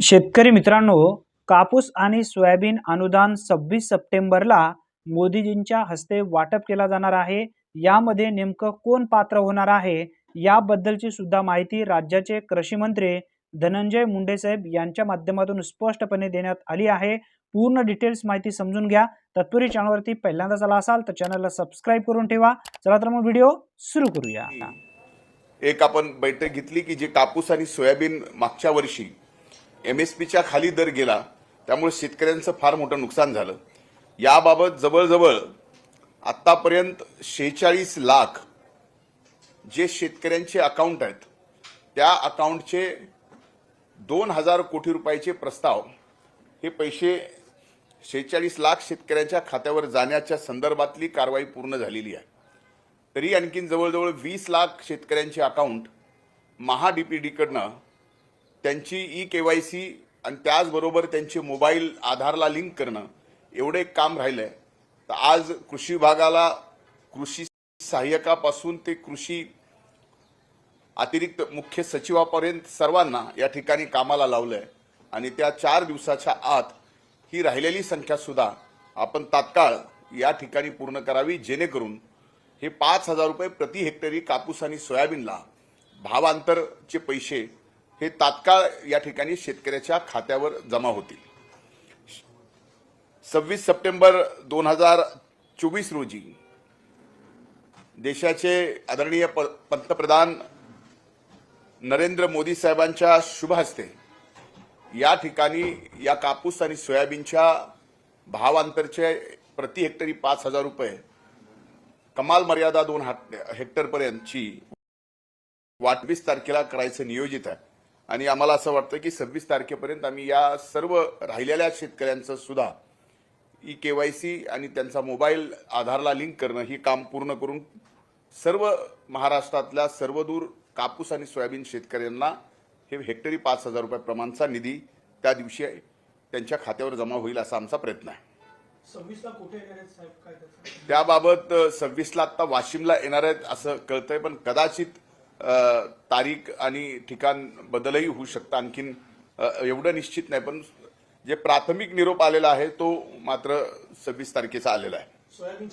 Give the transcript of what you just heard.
शेतकरी मित्रांनो कापूस आणि सोयाबीन अनुदान सव्वीस सप्टेंबरला मोदीजींच्या हस्ते वाटप केला जाणार आहे. यामध्ये नेमकं कोण पात्र होणार आहे याबद्दलची सुद्धा माहिती राज्याचे कृषी मंत्री धनंजय मुंडेसाहेब यांच्या माध्यमातून स्पष्टपणे देण्यात आली आहे. पूर्ण डिटेल्स माहिती समजून घ्या. तत्पूर्वी चॅनलवरती पहिल्यांदा आला असाल तर चॅनलला सबस्क्राईब करून ठेवा. चला तर मग व्हिडिओ सुरू करूया एक आपण बैठक घेतली की जे कापूस आणि सोयाबीन मागच्या वर्षी एम एस पीच्या खाली दर गेला त्यामुळे शेतकऱ्यांचं फार मोठं नुकसान झालं. याबाबत जवळजवळ आत्तापर्यंत शेहेचाळीस लाख जे शेतकऱ्यांचे अकाउंट आहेत त्या अकाउंटचे दोन हजार कोटी रुपयाचे प्रस्ताव हे पैसे शेहेचाळीस लाख शेतकऱ्यांच्या खात्यावर जाण्याच्या संदर्भातली कारवाई पूर्ण झालेली आहे. तरी आणखीन जवळजवळ वीस लाख शेतकऱ्यांचे अकाउंट महा डी पी त्यांची ई के वाय सी आणि त्याचबरोबर त्यांचे मोबाईल आधारला लिंक करणं एवढे काम राहिलं आहे तर आज कृषी विभागाला कृषी सहाय्यकापासून ते कृषी अतिरिक्त मुख्य सचिवापर्यंत सर्वांना या ठिकाणी कामाला लावलं आहे आणि त्या चार दिवसाच्या आत ही राहिलेली संख्यासुद्धा आपण तात्काळ या ठिकाणी पूर्ण करावी जेणेकरून हे पाच हजार रुपये प्रति हेक्टरी कापूस आणि सोयाबीनला भावांतरचे पैसे हे तात्काळ या ठिकाणी शेतकऱ्याच्या खात्यावर जमा होतील. सव्वीस सप्टेंबर दोन हजार चोवीस रोजी देशाचे आदरणीय प पंतप्रधान नरेंद्र मोदी साहेबांच्या शुभ हस्ते या ठिकाणी या कापूस आणि सोयाबीनच्या भावांतरचे प्रति हेक्टरी पाच हजार रुपये कमाल मर्यादा दोन हाट- हेक्टरपर्यंतची वाटवीस तारखेला करायचं नियोजित आहे. आणि आम्हाला असं वाटतं की सव्वीस तारखेपर्यंत आम्ही या सर्व राहिलेल्या शेतकऱ्यांचं सुद्धा ई के वाय सी आणि त्यांचा मोबाईल आधारला लिंक करणं ही काम पूर्ण करून सर्व महाराष्ट्रातल्या सर्वदूर कापूस आणि सोयाबीन शेतकऱ्यांना हे हेक्टरी पाच हजार रुपयाप्रमाणचा निधी त्या दिवशी त्यांच्या खात्यावर जमा होईल असा आमचा प्रयत्न आहे. त्याबाबत सव्वीसला आत्ता वाशिमला येणार आहेत असं कळतंय पण कदाचित तारीख आणि ठिकाण बदलही होऊ शकतं. आणखीन एवढं निश्चित नाही पण जे प्राथमिक निरोप आलेला आहे तो मात्र सव्वीस तारखेचा आलेला आहे.